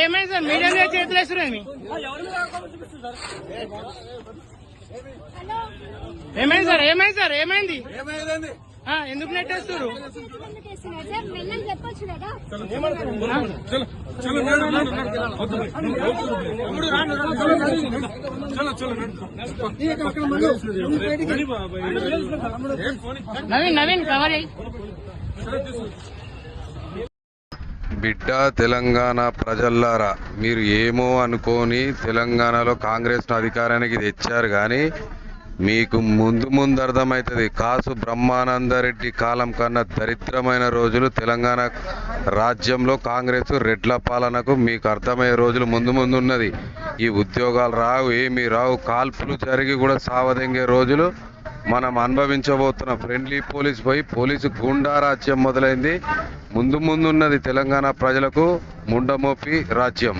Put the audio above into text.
ఏమైంది sir media మీద చేతులు వేస్తున్నారు ఏమైంది సార్ ఏమైంది సార్ ఏమైంది ఎందుకు నెట్టేస్తారు చెప్పొచ్చు కదా నవీన్ నవీన్ కవర్ బిడ్డ తెలంగాణ ప్రజల్లారా మీరు ఏమో అనుకోని తెలంగాణలో కాంగ్రెస్ను అధికారానికి తెచ్చారు కానీ మీకు ముందు ముందు అర్థమవుతుంది. కాసు బ్రహ్మానందరెడ్డి కాలం కన్నా దరిద్రమైన రోజులు తెలంగాణ రాజ్యంలో కాంగ్రెస్ రెడ్ల పాలనకు మీకు అర్థమయ్యే రోజులు ముందు ముందు ఉన్నది. ఈ ఉద్యోగాలు రావు ఏమీ రావు. కాల్పులు జరిగి కూడా సావదెంగే రోజులు మనం అనుభవించబోతున్న ఫ్రెండ్లీ పోలీస్ పోయి పోలీసు గూండా రాజ్యం మొదలైంది. ముందు ముందున్నది తెలంగాణ ప్రజలకు ముండమోపి రాజ్యం.